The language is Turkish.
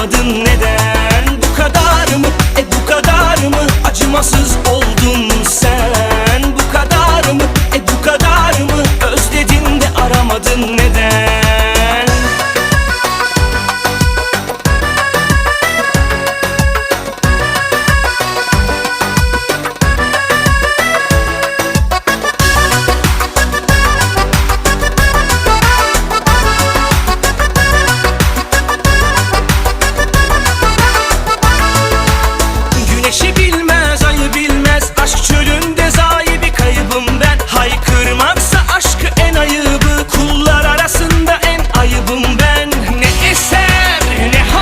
Anlamadın neden?